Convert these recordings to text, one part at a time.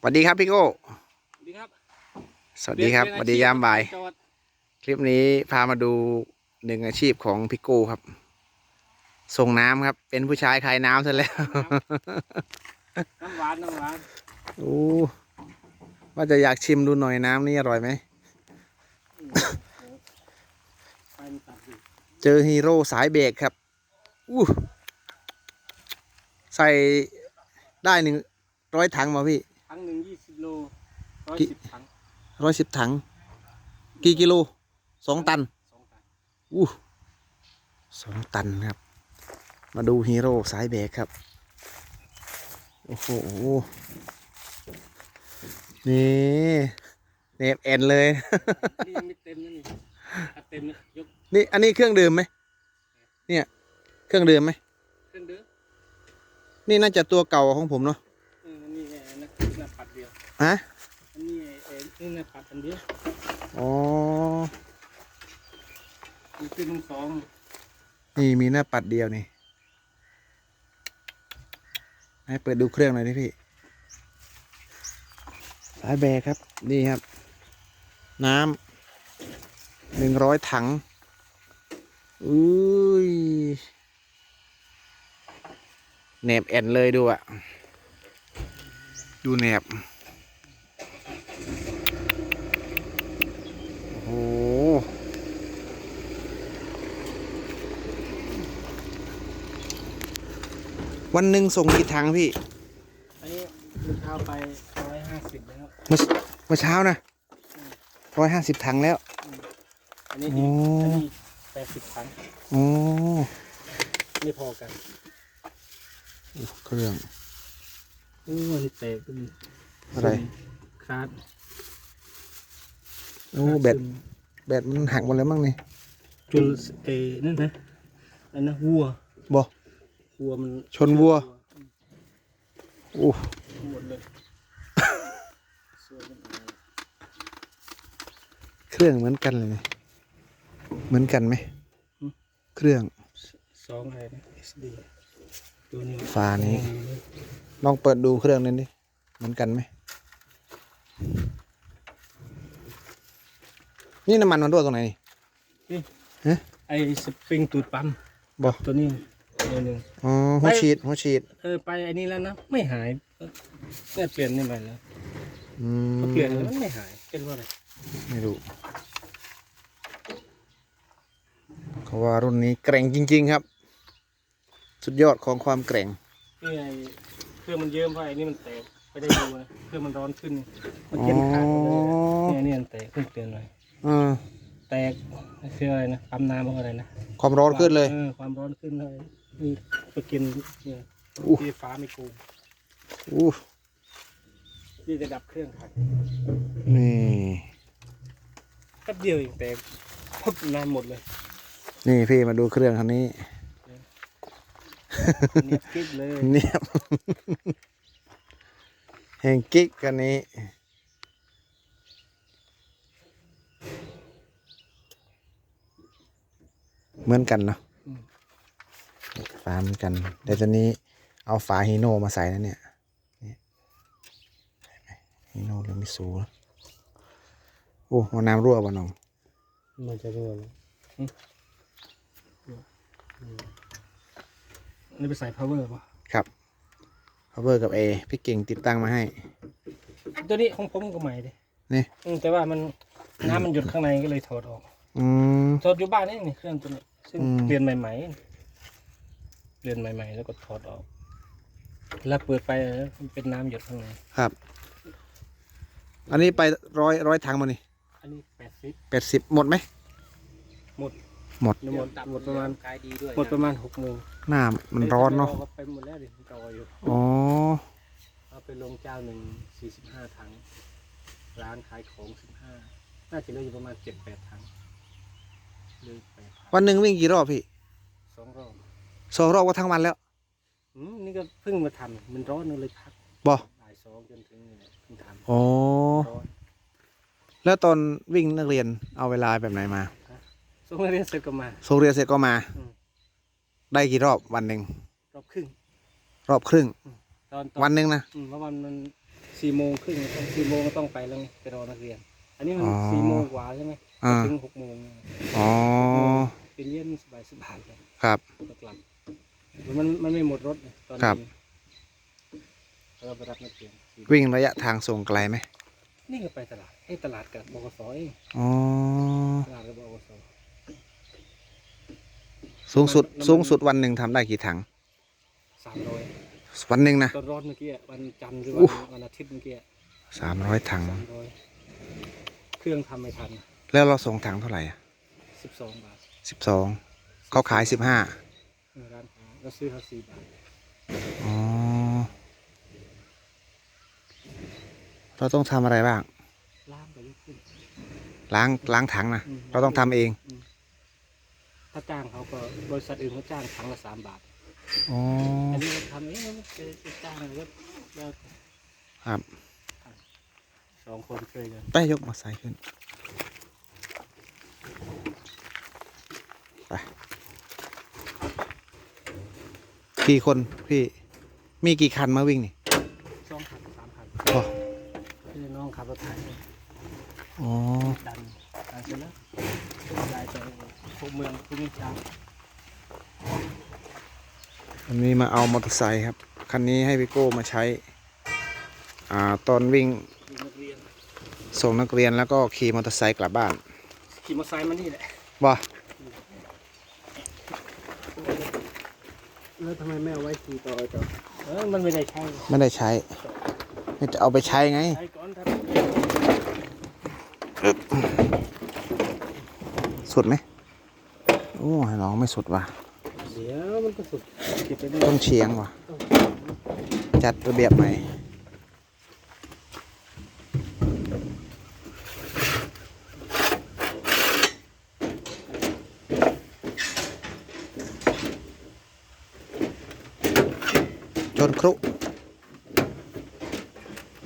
สวัสดีครับพี่โก้ สวัสดีครับ สวัสดีครับสวัสดียามบ่ายจอดคลิปนี้พามาดูหนึ่งอาชีพของพี่โก้ครับ ส่งน้ำครับ เป็นผู้ชายขายน้ำซะแล้ว น้ำหวานน้ำหวานโอ้ว่าจะอยากชิมดูหน่อยน้ำนี่อร่อยไหมไปมันตัดอยู่เจอฮีโร่สายเบรกครับอู้ใส่ได้หนึ่งร้อยถังมาพี่ ถังหนึ่งยี่สิบโล ร้อยกี่สิบถังร้อยสิบถัง กี่กิโลสองตันสองตันอู้สองตันครับ มาดูฮีโร่สายเบรกครับ โอ้โห นี่เนบเอ็นเลย นี่ยังไม่เต็มนะนี่ถ้าเต็มเนี่ยยกนี่อันนี้เครื่องดื่มไหมเนี่ย เครื่องดื่มไหมขึ้นเด้อนี่น่าจะตัวเก่าของผมเนาะเอออันนี้ไอ้นักหน้าปัดเดียวฮะอันนี้ไอ้ไอ้ นี่หน้าปัดอันเดียวอ๋อ มีขึ้นทั้งสองนี่มีหน้าปัดเดียวนี่ ให้เปิดดูเครื่องหน่อยดิพี่ สายแบกครับ นี่ครับ น้ำหนึ่งร้อยถัง อุ้ยแหนบแอนเลยดูอะดูแหนบ โอ้โห วันหนึ่งส่งกี่ถังพี่อันนี้ลูกค้าไปร้อยห้าสิบแล้วเมื่อเมื่อเช้านะร้อยห้าสิบถังแล้ว อันนี้โอ้อีกอันนี้แปดสิบถังโอ้ไม่พอกันเครื่องโอ้อันนี้แตกก็มีอะไรคลาดโอ้แบตแบตมันหักหมดแล้วมั้งนี่จุลเอนั่นนะอันนั้นวัวบอ วัวมันชนวัวโอ้หมดเลยส่วนมันเครื่องเหมือนกันเลยนี่เหมือนกันไหมเครื่องสองอะไรนะ SD ตัวนี้ฝานี้ ลองเปิดดูเครื่องนั้นดิเหมือนกันไหมนี่น้ำมันมันรั่วตรงไหนนี่นี่ฮะไอ้สปริงตูดปั๊มบอตัวนี้ ตัวหนึ่ง อ๋อหัวฉีดหัวฉีดเออไปไอ้นี่แล้วนะไม่หายได้เปลี่ยนนี่ใหม่แล้วอืมพอเปลี่ยนแล้วมันไม่หายเป็นว่าอะไรไม่รู้เขาว่ารุ่นนี้แกร่งจริง ๆ ครับ สุดยอดของความแกร่งนี่ไอ้เครื่องมันเยิ้มเพราะไอ้นี่มันแตกไปได้ดูนะเครื่องมันร้อนขึ้นมันเย็นขาดไปเลยเนี่ยเนี่ยมันแตกเพิ่งเปลี่ยนหน่อยอ่าแตกคืออะไรนะปั๊มน้ำเพราะอะไรนะความร้อนขึ้นเลย ออความร้อนขึ้นเลย มีไปกินเนี่ยอู้ที่ฟ้าไม่โกงอู้ที่จะดับเครื่องขัดนี่แป๊บเดียวเองแต่พับนานหมดเลย นี่พี่มาดูเครื่องคันนี้เนียบกิ๊กเลยเนียบแห่งกิ๊กคันนี้เหมือนกันเนาะฝาเหมือนกัน แต่ตอนนี้เอาฝาฮีโน่มาใส่นะเนี่ยนี่เห็นไหมฮีโน่เรือมิสูนะโอ้เอาน้ำรั่วบ่น้อง มันจะรั่วแล้วหึนี่ไปใส่ power ป่ะครับ power กับ A พี่เก่งติดตั้งมาให้ ตัวนี้ของผมก็ใหม่ดินี่อืมแต่ว่ามันน้ำมันหยดข้างในก็เลยถอดออก อืมถอดอยู่บ้านนี่นี่เครื่องตัวนี้ซึ่งอืมเปลี่ยนใหม่ๆ เปลี่ยนใหม่ ๆ แล้วก็ถอดออกแล้วเปิดไปแล้วมันเป็นน้ำหยดข้างในครับ อันนี้ไปร้อยร้อยถังมานี่อันนี้แปดสิบแปดสิบหมดไหมหมดหมด หมดหมดประมาณขายดีด้วยหมดประมาณหกโมงหน้ามันร้อนเนาะดี๋ยวไปหมดแล้วดิรออยู่อ๋อเอาไปลงเจ้าหนึ่งสี่สิบห้าถัง ร้านขายของสิบห้าน่าจะเหลืออยู่ประมาณเจ็ดแปดถังเหลยแปดถังวันหนึ่งวิ่งกี่รอบพี่สองรอบ สองรอบก็ทั้งวันแล้วอืมนี่ก็เพิ่งมาทำมันร้อนเลยพักบอบ่ายสองจนถึงนี่แหละเพิ่งทำอ๋อร้อนแล้วตอนวิ่งนักเรียนเอาเวลาแบบไหนมาส่งนักเรียนเสร็จก็มา ส่งเรียนเสร็จก็มา อืมได้กี่รอบวันหนึ่งรอบครึ่งรอบครึ่ง ตอนตอวันหนึ่งนะ อืมเพราะวันมันสี่โมงครึ่งต้องสี่โมงก็ต้องไปแล้วไงไปรอนักเรียน อันนี้มันอ๋อ สี่โมงกว่าใช่ไหมอ่าถึงหกโมงเนี่ยอ๋อเป็นเย็นสบายสบายเลยครับก็กลับ มันมันไม่หมดรถเลยตอนครับนี้เราไปรับนักเรียนสี่วิ่งระยะทางส่งไกลไหมนี่ก็ไปตลาดไอ้ยตลาดกับบกสเองอ๋อ ตลาดกับบกสสูงสุดมันมันสูงสุดวันหนึ่งทำได้กี่ถัง สามร้อยวันหนึ่งนะ ตอนร้อนเมื่อกี้อะวันจันทร์หรืออุ๊วันวันอาทิตย์เมื่อกี้สามร้อยถัง สามร้อยเครื่องทำไม่ทันแล้วเราส่งถังเท่าไหร่สิบสองบาทสิบสองเขาขายสิบห้า เออร้าน ค้าเราซื้อเขาสี่บาทอ๋อเราต้องทำอะไรบ้างล่ามไปยกขึ้น ล้างล้างถังนะอืม เราต้องทำเองมถ้าจ้างเขาก็บริษัทอื่นเขาจ้างครั้งละสามบาท อ๋ออันนี้เราทำเองเราไม่เคยไปจ้างเลยก็เราครับสองคนช่วยกันไปยกมาใส่ขึ้นไป กี่คนพี่ มีกี่คันมาวิ่งนี่สองพันสามพันพอพี่น้องขับรถไถอ๋อดันดันเสร็จแล้วได้ไปพวกเมืองพวกนี้ช้างวันนี้มาเอามอเตอร์ไซค์ครับ คันนี้ให้พี่โก้มาใช้ อ่าตอนวิ่งมีนักเรียนส่งนักเรียนแล้วก็ขี่มอเตอร์ไซค์กลับบ้านขี่มอเตอร์ไซค์มานี่แหละบ่ แล้วทำไมไม่เอาไว้ขี่ต่อต่อ เออมันไม่ได้ใช้ไม่ได้ใช้ไม่จะเอาไปใช้ไง ใช้ก่อนถ้าสุดไหมโอ้ยน้องไม่สุดว่ะ เดี๋ยวมันก็สุดเก็บไปได้ต้องเฉียงว่ะ จัดระเบียบใหม่ จนครุ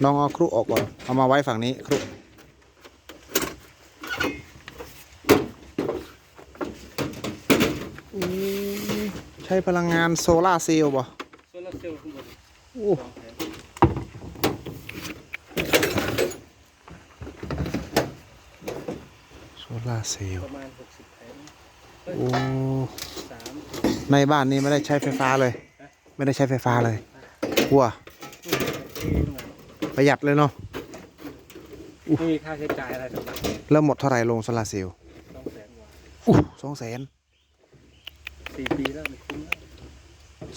น้องเอาครุออกก่อนเอามาไว้ฝั่งนี้ครุใช้พลังงานโซลาเซลล์บ่โซลาเซลล์ข้างบนโอ้โซลาเซลปล์ระมาณหกสิบแผงโอ้ในบ้านนี้ไม่ได้ใช้ไฟฟ้าเลย ไม่ได้ใช้ไฟฟ้าเลยวัวที่ตรงนั้นประหยัดเลยเนาะไม่มีค่าใช้จ่ายอะไรทั้งนั้นแล้วหมดเท่าไหร่ลงโซลาร์เซลล์ต้องแสนกว่าอู้สองแสนสี่ปีแล้วไม่คุ้มแล้ว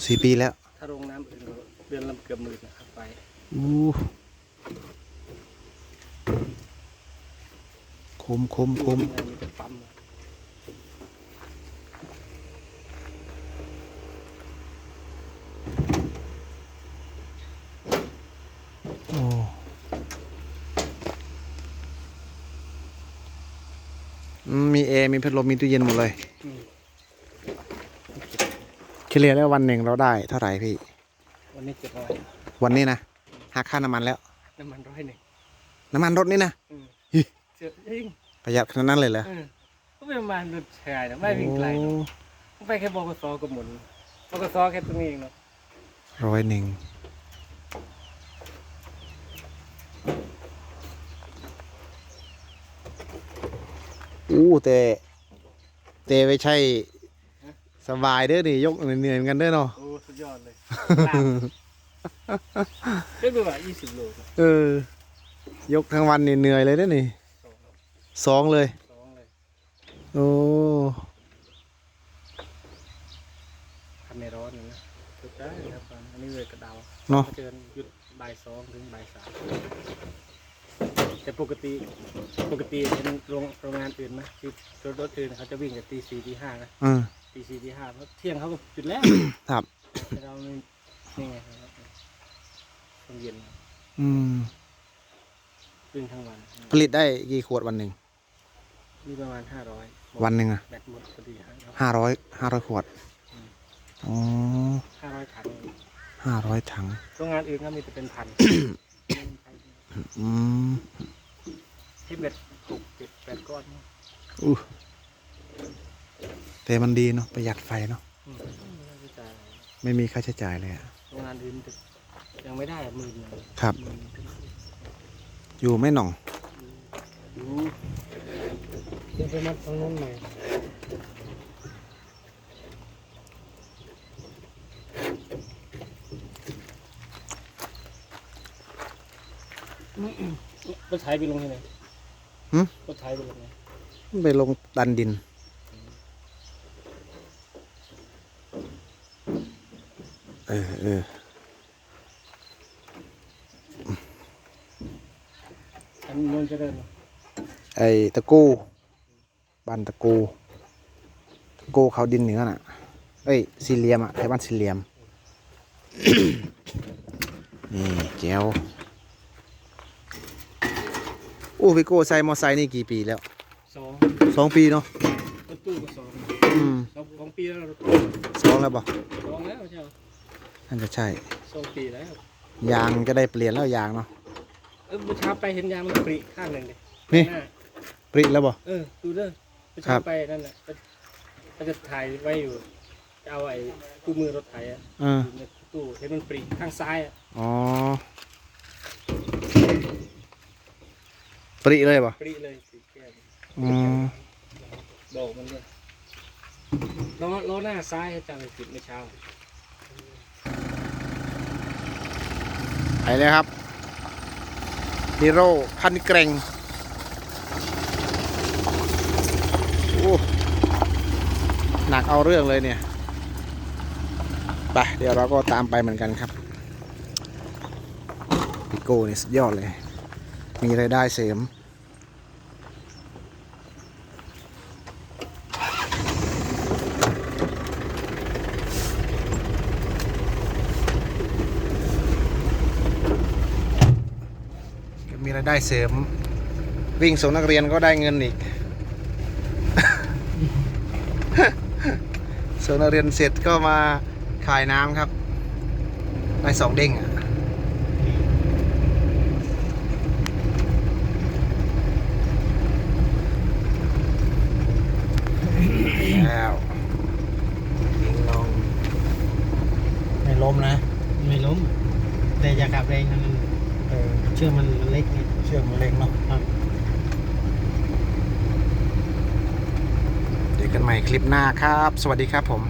สี่ปีแล้ว ถ้าโรงน้ำอื่นก็เดือนละเกือบหมื่นนะครับไปอู้คุ้มคุ้มคุ้มยังไงมีแต่ปั๊มอะโมมีแอร์มีพัดลมมีตู้เย็นหมดเลยอืมเฉลี่ยแล้ววันหนึ่งเราได้เท่าไหร่พี่ วันนี้เจ็ดร้อยวันนี้นะหักค่าน้ำมันแล้ว น้ำมันร้อยหนึ่งน้ำมันรถนี่นะอืมฮิเจ็ดเองประหยัดขนาดนั้นเลยเหรอเออก็ไม่ประมาณรถแชร์นะไม่วิ่งไกลหรอกโอ้ไปแค่บกสก็หมุนบกสแค่ตรงนี้เองเนาะร้อยหนึ่ง อู้แต่แต่ไม่ใช่ สบายเด้อนี่ยกเหนื่อยๆเหมือนกันเด้อเนาะโอ้สุดยอดเลยลากก็ดูว่ายี่สิบโลนะเออยกทั้งวันนี่เหนื่อยเลยเด้อนี่สองสองเลย สองเลยโอ้คันในร้อนนี่นะสุดได้ครับอันนี้เลยกระเดาเนาะเชิญหยุดบ่ายสองถึงบ่ายสาม แต่ปกติปกติเป็นโรงโรงงานอื่นนะที่รถรถอื่นเขาจะวิ่งจากตีสี่ตีห้านะอืมตีสี่ตีห้าเพราะเที่ยงเขาก็หยุดแล้วครับ แต่เราไม่นี่ไงครับตอนเย็นอืมวิ่งทั้งวันผลิตได้กี่ขวดวันหนึ่งมีประมาณห้าร้อยวันหนึ่งอะแบตหมดพอดีครับห้าร้อยห้าร้อยขวดอ๋อห้าร้อยถังห้าร้อยถังโรงงานอื่นก็มีแต่เป็นพัน อืมที่เบ็ดหกเจ็ดแปดก้อนอู้แต่มันดีเนาะประหยัดไฟเนาะอืมไม่ได้จ่ายอะไรไม่มีค่าใช้จ่ายเลยอะโรงงานอื่นจะยังไม่ได้หมื่นหนึ่งครับอยู่ไหม่หน่อง ดูเดี๋ยวไปมัดตรงนู้นใหม่ รถไถไปลงที่ไหนหึ รถไถไปลงไหนไปลงดันดิน เออเอออันนี้มันจะเดินเหรอไอ้ตะกูบ้านตะกูตะกูเขาดินเหนือน่ะ เอ้ยสี่เหลี่ยมอะไทยบ้านสี่เหลี่ยม นี่แก้ว โอ้พี่โก้ใส่มอไซค์นี่กี่ปีแล้วสองสองปีเนาะรถตู้ก็สองอืมสองสองปีแล้วรถสองแล้วบ่สองแล้วใช่ไหมน่าจะใช่สองปีแล้วยางจะได้เปลี่ยนแล้วยางเนาะเออเมื่อเช้าไปเห็นยางมันปริข้างหนึ่งเลยนี่หน้าปริแล้วบ่ เออดูเด้อเมื่อครัเช้าบไปนั่นแหละก็ก็จะถ่ายไว้อยู่จะเอาไอ้คู่มือรถไถอะเอออยู่ในตู้เห็นมันปริข้างซ้ายอะอ๋อ ปริเลยบ่ปริเลยสีแก้มอืมดอกมันเลยล้อล้อหน้าซ้ายอาจารย์ติดเมื่อเช้าไปเลยครับฮีโร่พันเกรงโอ้หนักเอาเรื่องเลยเนี่ยไปเดี๋ยวเราก็ตามไปเหมือนกันครับพิโก้นี่สุดยอดเลย มีรายได้เสริม มี รายได้เสริม วิ่งส่งนักเรียนก็ได้เงินอีก ส่งนักเรียนเสร็จก็มาขายน้ำครับได้สองเด้งอะแล้วยิงลงไม่ล้มนะ ไม่ล้ม แต่อย่าขับแรงนะมันเชื่อมันมันเล็กไง เชือกมันเล็กเนาะ ครับ เจอกันใหม่ คลิปหน้าครับ สวัสดีครับผม